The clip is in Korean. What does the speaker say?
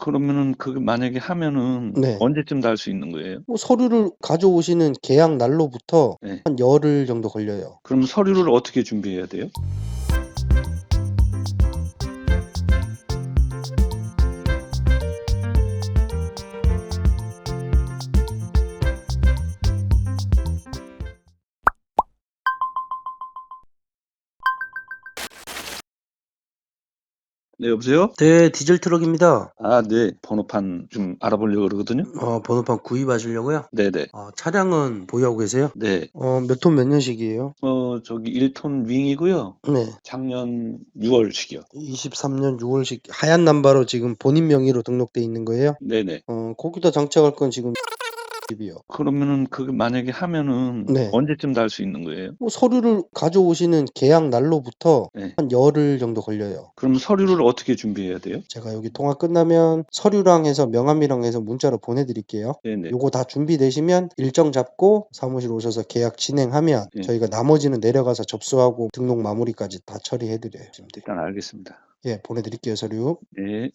그러면은 그게 만약에 하면은 네. 언제쯤 달수 있는 거예요? 뭐 서류를 가져오시는 계약 날로부터 네. 한 열흘 정도 걸려요. 그럼 서류를 어떻게 준비해야 돼요? 네, 여보세요? 네, 디젤 트럭입니다. 아, 네. 번호판 좀 알아보려고 그러거든요. 어, 번호판 구입하시려고요? 네네. 아, 차량은 보유하고 계세요? 네. 어, 몇 톤 몇 년식이에요? 어, 저기 1톤 윙이고요. 네. 작년 6월식이요. 23년 6월식 하얀 남바로 지금 본인 명의로 등록돼 있는 거예요? 네네. 어, 거기다 장착할 건 지금 집이요. 그러면은 그게 만약에 하면은 네. 언제쯤 달 수 있는 거예요? 뭐 서류를 가져오시는 계약 날로부터 네. 한 열흘 정도 걸려요. 그럼 서류를 어떻게 준비해야 돼요? 제가 여기 통화 끝나면 서류랑 해서 명함이랑 해서 문자로 보내드릴게요. 네네. 요거 다 준비되시면 일정 잡고 사무실 오셔서 계약 진행하면 예. 저희가 나머지는 내려가서 접수하고 등록 마무리까지 다 처리해드려요. 지금 일단 알겠습니다. 예, 보내드릴게요 서류. 네.